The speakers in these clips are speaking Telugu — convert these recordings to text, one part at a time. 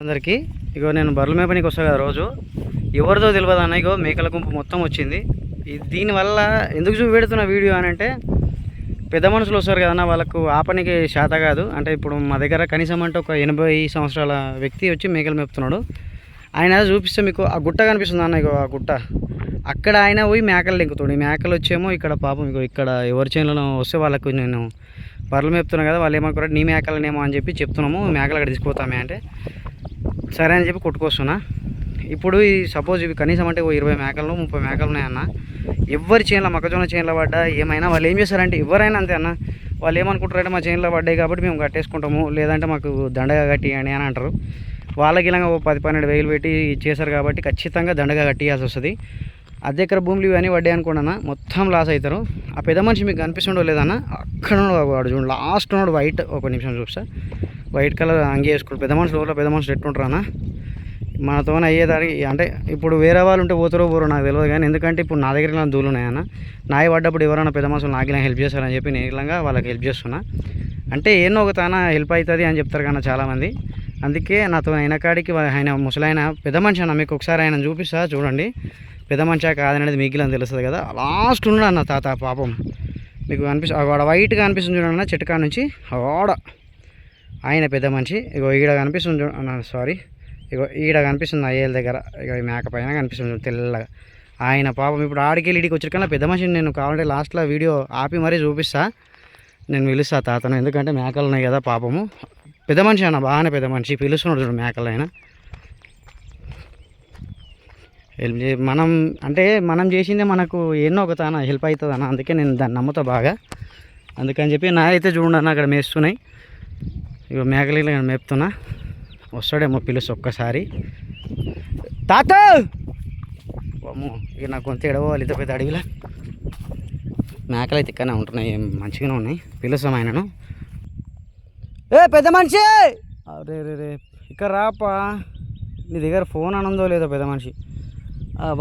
అందరికీ. ఇగో నేను బర్రెల మేపనికి వస్తా కదా రోజు. ఎవరిదో తెలియదు అన్న ఇగో మేకల గుంపు మొత్తం వచ్చింది. దీనివల్ల ఎందుకు చూపెడుతున్న వీడియో అని అంటే పెద్ద మనుషులు వస్తారు కదన్న వాళ్ళకు ఆపనికి శాత కాదు. అంటే ఇప్పుడు మా దగ్గర కనీసం అంటే ఒక ఎనభై సంవత్సరాల వ్యక్తి వచ్చి మేకలు మేపుతున్నాడు. ఆయన చూపిస్తే మీకు ఆ గుట్ట కనిపిస్తుంది అన్న ఇగో ఆ గుట్ట. అక్కడ ఆయన పోయి మేకలు లెంకుతాడు. ఈ మేకలు వచ్చేమో ఇక్కడ పాపం ఇగో ఇక్కడ ఎవరి చేనులో వస్తే వాళ్ళకు నేను బర్రెలు మేపుతున్నా కదా వాళ్ళు ఏమనుకున్నారు నీ మేకలనేమో అని చెప్పి చెప్తున్నాము. మేకలు అక్కడ తీసుకుపోతామే అంటే. సరే అని చెప్పి కొట్టుకొస్తున్నా. ఇప్పుడు ఈ సపోజ్ ఇవి కనీసం అంటే ఓ ఇరవై మేకలు ముప్పై మేకలు ఉన్నాయన్న. ఎవరి చేనులో మొక్కజొన్న చేనులో పడ్డా ఏమైనా వాళ్ళు ఏం చేస్తారంటే ఎవరైనా అంతే అన్న. వాళ్ళు ఏమనుకుంటారంటే మా చేనులో పడ్డాయి కాబట్టి మేము కట్టేసుకుంటాము లేదంటే మాకు దండగా కట్టియండి అని అంటారు. వాళ్ళకి ఇలాగ ఓ పది పన్నెండు వేలు పెట్టి చేశారు కాబట్టి ఖచ్చితంగా దండగా కట్టియాల్సి వస్తుంది. అద్దె ఎకర భూములు ఇవన్నీ పడ్డాయి అనుకోండి మొత్తం లాస్ అవుతారు ఆ పెద్ద మనిషి మీకు కనిపిస్తుండో లేదన్న అక్కడ వాడు చూడండి లాస్ట్ ఉన్నాడు వైట్. ఒక నిమిషం చూస్తా వైట్ కలర్ అంగి వేసుకుంటారు. పెద్ద మనుషులు ఊళ్ళో పెద్ద మనుషులు ఎట్టుంటారా మనతో అయ్యేదానికి అంటే ఇప్పుడు వేరే వాళ్ళు ఉంటే పోతారో పోరో నాకు తెలియదు కానీ ఎందుకంటే ఇప్పుడు నా దగ్గర ఇలా దూలు ఉన్నాయన్న నాయ పడ్డప్పుడు ఎవరైనా పెద్ద మనుషులు నాకు ఇలా హెల్ప్ చేస్తారని చెప్పి నేను ఇలాగా వాళ్ళకి హెల్ప్ చేస్తున్నా. అంటే ఏనో ఒక తాన హెల్ప్ అవుతుంది అని చెప్తారు కానీ చాలామంది. అందుకే నాతో అయిన కాడికి ఆయన ముసలాయన పెద్ద మనిషి అన్న మీకు ఒకసారి ఆయన చూపిస్తా చూడండి. పెద్ద మనిషి కాదనేది మీకు ఇలా తెలుస్తుంది కదా. లాస్ట్ ఉన్నాడు అన్న తాత పాపం. మీకు కనిపిస్తుంది వాడ వైట్గా అనిపిస్తుంది చూడండి చిట్కా నుంచి ఆడ. ఆయన పెద్ద మనిషి. ఇగో ఈడ కనిపిస్తుంది చూడ. సారీ ఇగో ఈడ కనిపిస్తుంది అయ్యేల దగ్గర. ఇక మేక పైన కనిపిస్తుంది తెల్లగా. ఆయన పాపం ఇప్పుడు ఆడికెళ్ళి ఇడికి వచ్చారు కన్నా పెద్ద మనిషిని నేను కావాలంటే లాస్ట్లో వీడియో ఆపి మరీ చూపిస్తా. నేను పిలుస్తా తాతను. ఎందుకంటే మేకలు ఉన్నాయి కదా పాపము. పెద్ద మనిషి అన్న బాగానే పెద్ద మనిషి. పిలుస్తున్నాడు చూడు మేకలు అయినా హెల్ప్ మనం అంటే మనం చేసిందే మనకు ఎన్నో ఒక తాన హెల్ప్ అవుతుంది అన్న అందుకే నేను దాన్ని నమ్ముతా బాగా. అందుకని చెప్పి నా అయితే చూడండి అన్న అక్కడ మేస్తున్నాయి. ఇక మేకలు నేను మేపుతున్నా. వస్తాడేమో పిలుసు ఒక్కసారి. తాత! అమ్మో ఇక నాకు కొంత ఎడవాలి ఇంత పెద్ద అడవిలా? మేకలు అయితే ఇక్కడనే ఉంటున్నాయి మంచిగానే ఉన్నాయి. పిలుస్తాం ఆయనను. ఏ పెద్ద మనిషి! అరే రే రే ఇక్కడ రాపా. నీ దగ్గర ఫోన్ ఆనందో లేదో పెద్ద మనిషి.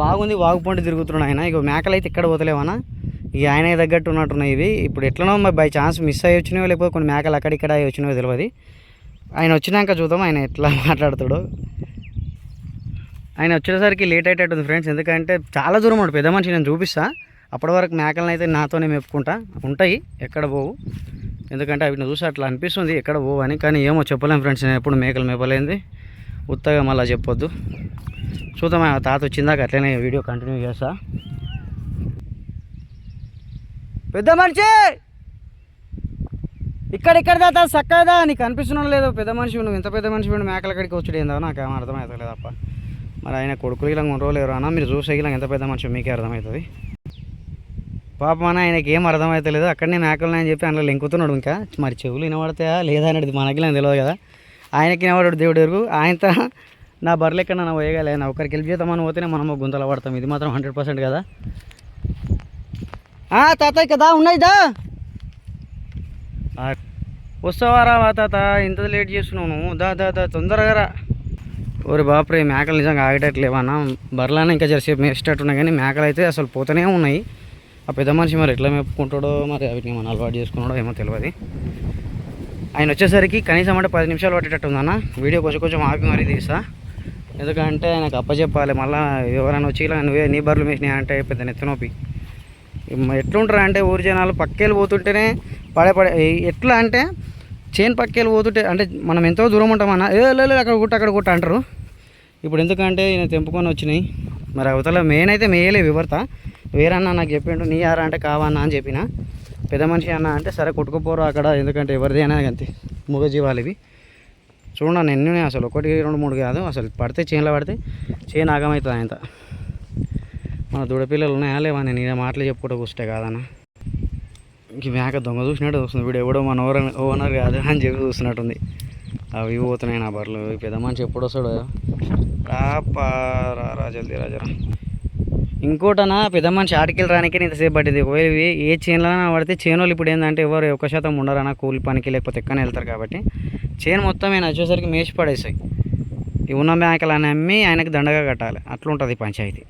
బాగుంది వాగుపండి తిరుగుతున్నాడు ఆయన. ఇక మేకలు అయితే ఇక్కడ పోతలేవనా? ఈ ఆయన తగ్గట్టు ఉన్నట్టున్నాయి ఇవి. ఇప్పుడు ఎట్లనో మరి బై ఛాన్స్ మిస్ అయ్యి వచ్చినాయో లేకపోతే కొన్ని మేకలు అక్కడిక్కడ అయ్యి వచ్చినాయో తెలియదు ఆయన వచ్చినాక చూద్దాం ఆయన ఎట్లా మాట్లాడుతాడో. ఆయన వచ్చేసరికి లేట్ అయ్యేటట్టుంది ఫ్రెండ్స్ ఎందుకంటే చాలా దూరం ఉన్నాడు పెద్ద మనిషి నేను చూపిస్తా. అప్పటి వరకు మేకలను అయితే నాతోనే మెప్పుకుంటా ఉంటాయి ఎక్కడ పోవు. ఎందుకంటే అవి చూసి అట్లా అనిపిస్తుంది ఎక్కడ పోవు అని. కానీ ఏమో చెప్పలేం ఫ్రెండ్స్ నేను ఎప్పుడు మేకలు మెప్పలేంది ఉత్తగా మళ్ళీ చెప్పొద్దు. చూద్దాం తాత వచ్చిందాక అట్లనే వీడియో కంటిన్యూ చేస్తా. పెద్ద మనిషి! ఇక్కడ ఇక్కడ తాత చక్కదా నీకు అనిపిస్తున్నాడు లేదు పెద్ద మనిషి నువ్వు ఇంత పెద్ద మనిషి ఉండు మేకల కడికి వచ్చాడు ఏందో నాకు ఏమో అర్థమవుతలేదు అప్ప. మరి ఆయన కొడుకులు ఇలా ఉండలేరు అన్న మీరు చూసే ఇలా ఎంత పెద్ద మనిషి మీకే అర్థమవుతుంది పాపం అన్న ఆయనకి ఏం అర్థమవుతలేదు అక్కడనే మేకలు అని చెప్పి అందులో లెంకుతున్నాడు ఇంకా. మరి చెవులు వినబడతాయా లేదా అనేది మనకి నాకు తెలియదు కదా. ఆయనకి వినబడాడు దేవుడు ఎరుగు ఆయనతో నా బర్రెలు ఎక్కడ నా పోయగలే నా ఒకరికి హెల్ప్ చేద్దామని పోతేనే మనం గుంతలు గుంతలో పడతాం. ఇది మాత్రం హండ్రెడ్ పర్సెంట్ కదా. తాతయ్య కదా ఉన్నాయి దా. వస్తావారా తాత ఇంత లేట్ చేస్తున్నావు నువ్వు. దా దా దా తొందరగా రా. ఓరి బాపరే మేకలు నిజంగా ఆగేటట్లేవన్నా బర్రెలైనా ఇంకా జరసేపు మేసేటట్టున్నాయి కానీ మేకలు అయితే అసలు పోతూనే ఉన్నాయి. ఆ పెద్ద మనిషి మరి ఎట్లా మేపుకుంటాడో మరి వీటిని ఏమైనా అలవాటు చేసుకున్నాడో ఏమో తెలియదు ఆయన వచ్చేసరికి కనీసం అంటే పది నిమిషాలు పట్టేటట్టు ఉందన్న. వీడియో కొంచెం కొంచెం ఆపి మరీ తీసా ఎందుకంటే ఆయనకు అప్పచెప్పాలి మళ్ళీ ఎవరైనా వచ్చి ఇలా నువ్వే నీ బర్రెలు మేసినాయి అంటే పెద్ద నెత్తనొప్పి ఎట్లుంటారు అంటే ఊరి జనాలు పక్కేళ్ళు పోతుంటేనే పడే పడే ఎట్లా అంటే చేను పక్కేళ్ళు పోతుంటే అంటే మనం ఎంతో దూరం ఉంటామన్నా ఏ లేదు అక్కడ గుట్ట అక్కడ గుట్ట అంటారు. ఇప్పుడు ఎందుకంటే ఈయన తెంపుకొని వచ్చినాయి. మరి అవతల మెయిన్ అయితే మేయలే వివరత. వేరన్నా నాకు చెప్పిండు నీ ఆరా అంటే కావన్నా అని చెప్పిన. పెద్ద మనిషి అన్న అంటే సరే కొట్టుకుపోరు అక్కడ ఎందుకంటే ఎవరిది అయినా అంతే. మూగజీవాలు ఇవి చూడండి ఎన్ని అసలు? ఒకటి రెండు మూడు కాదు. అసలు పడితే చేనులో పడితే చేను ఆగమవుతుంది ఆయన మన దూడపిల్లలు ఉన్నాయా లేవా నేను ఇదే మాటలు చెప్పుకుంటూ కూర్చుంటే కాదన్నా? ఇంక మేక దొంగ చూసినట్టు చూస్తుంది వీడు ఎవడో మన ఓనర్ ఓనర్ కాదు అని చెప్పి చూస్తున్నట్టుంది. అవి పోతున్నాయి నా బర్రెలు. ఈ పెద్ద మనిషి ఎప్పుడు వస్తాడు? రాపా రా జల్దీ రాజరా ఇంకోటనా పెద్ద మనిషి ఆటికెళ్ళి రానికే ఇంతసేపు పట్టింది ఒకవేళ ఏ చేనులో పడితే చేనులు ఇప్పుడు ఏంటంటే ఎవరు ఒక శాతం ఉండరన్నా కూలి పనికి లేకపోతే ఎక్కనే వెళ్తారు కాబట్టి. చేను మొత్తం ఆయన వచ్చేసరికి మేసి పడేస్తాయి ఉన్న ఉన్న మేకలని అమ్మి ఆయనకు దండగా కట్టాలి. అట్లుంటుంది పంచాయతీ.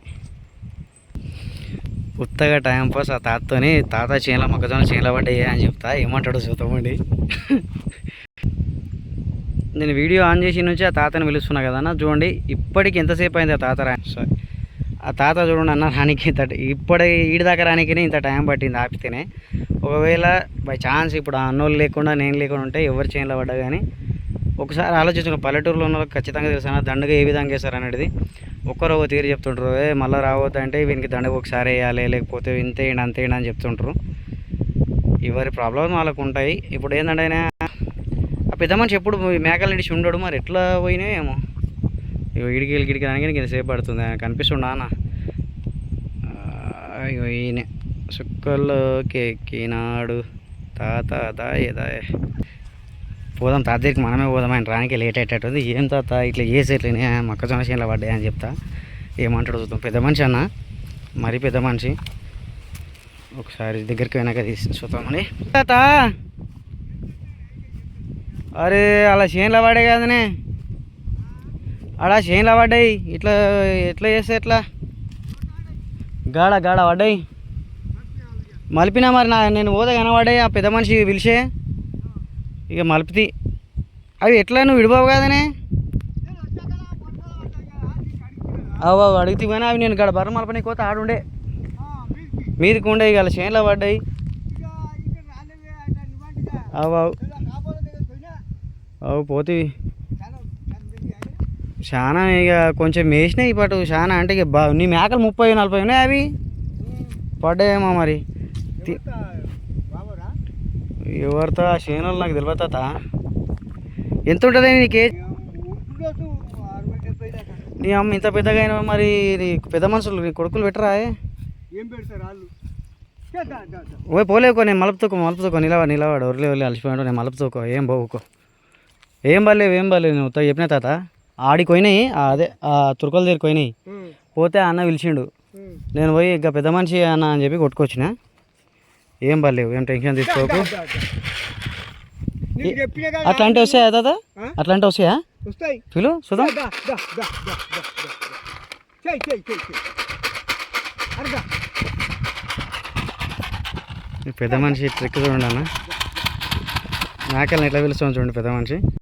ఉత్తగా టైం పాస్ ఆ తాతతోని తాత చేనుల మొక్కజొన్న చేనుల పడ్డాయి అని చెప్తా. ఏమంటాడు చూద్దామండి నేను వీడియో ఆన్ చేసి నుంచి ఆ తాతని పిలుస్తున్నా కదా అన్న. చూడండి ఇప్పటికి ఎంతసేపు అయింది ఆ తాత రా సారీ ఆ తాత చూడండి అన్న రానికి ఇంత ఇప్పటి ఈడి దాకా రానికి ఇంత టైం పట్టింది ఆపితేనే. ఒకవేళ బై ఛాన్స్ ఇప్పుడు ఆ అన్నోళ్ళు లేకుండా నేను లేకుండా ఉంటే ఎవరు చేయంలో పడ్డా కానీ ఒకసారి ఆలోచించుకో. పల్లెటూరులో ఉన్న వాళ్ళకి ఖచ్చితంగా తెలుసు అన్న. దండగ ఏ విధంగా వేస్తారు అనేది. ఒక్కరు ఒక తీరు చెప్తుంటారు ఏ మళ్ళీ రావద్దు అంటే వీనికి దండకు ఒకసారి వేయాలి లేకపోతే ఇంత వేయండి అంత వేయండి అని చెప్తుంటారు. ఎవరి ప్రాబ్లం వాళ్ళకు ఉంటాయి. ఇప్పుడు ఏంటంటే ఆయన ఆ పెద్ద మనిషి ఎప్పుడు మేకలు ఇడిచి ఉండడు మరి ఎట్లా పోయినా ఏమో. ఇగో ఇడికి గిడికి రానికి ఇంత సేపు పడుతుంది ఆయన కనిపిస్తుండా అన్న ఆ, ఇగో ఈయన సుక్కల్లోకి ఎక్కినాడు తాత దాయ దాయ పోదాం తాత దగ్గరికి మనమే పోదాం ఆయన రానికి లేట్ అయ్యేటట్టుంది. ఏం తాత ఇట్లా చేసి ఇట్లనే మొక్కజొన్న చేనులో పడ్డాయి అని చెప్తా. ఏమంటాడు చూద్దాం. పెద్ద మనిషి అన్న? మరీ పెద్ద మనిషి. ఒకసారి దగ్గరికి వెనక తీసి చూద్దామని తాత! అరే అలా చేనులో పడే కదనే. అలా చేనులో పడ్డాయి. ఇట్లా ఎట్లా చేస్తే ఎట్లా? గాడ గాడ పడ్డాయి. మలిపినా మరి నా నేను పోతే కనబడ్డాయి ఆ పెద్ద మనిషి పిలిచే. ఇక మలిపితి. అవి ఎట్లా నువ్వు విడిపోవు కదనే? అవు అవు అడిగితే కానీ అవి నేను గడ బర్ర మలపని కోత ఆడుండే. మీదికి ఉండే ఇక చేనులో పడ్డాయి. అవు అవు అవు పోతివి చాలా ఇక కొంచెం వేసినాయి ఇప్పటి చాలా అంటే ఇక బా నీ మేకలు ముప్పై నలభై ఉన్నాయి అవి? పడ్డాయేమో మరి. తి- ఎవరితో ఆ చేనులు నాకు తెలియదు తాత. ఎంత ఉంటుంది నీకే? నీ అమ్మ ఇంత పెద్దగా అయినా మరి నీ పెద్ద మనుషులు నీ కొడుకులు పెట్టరా ఏం? పెడతారు వాళ్ళు? ఓ పోలేకో నేను మలుపుతోకో మలుపుతోకో నిలవాడు నిలవాడు ఒర్లే ఒర్లే అలసిపోయాడు నేను మలుపుతోకో ఏం పోవుకో ఏం బాలేవు ఏం బాలేవు నువ్వు తా- చెప్పిన తాత. ఆడికి పోయినాయి అదే ఆ తుర్కల దగ్గరికి పోయినాయి. పోతే అన్న పిలిచిండు. నేను పోయి ఇక పెద్ద మనిషి అన్న అని చెప్పి కొట్టుకొచ్చిన. ఏం బాలేవు ఏం టెన్షన్ తీసుకోకు. అట్లాంటివి వస్తాయా తాత ఆ? అట్లాంటివి వస్తాయా? పిలు చూద్దాం పెద్ద మనిషి ట్రిక్ చూడండి అన్న. మేకల్ని ఎట్లా పిలుస్తాం చూడండి పెద్ద మనిషి.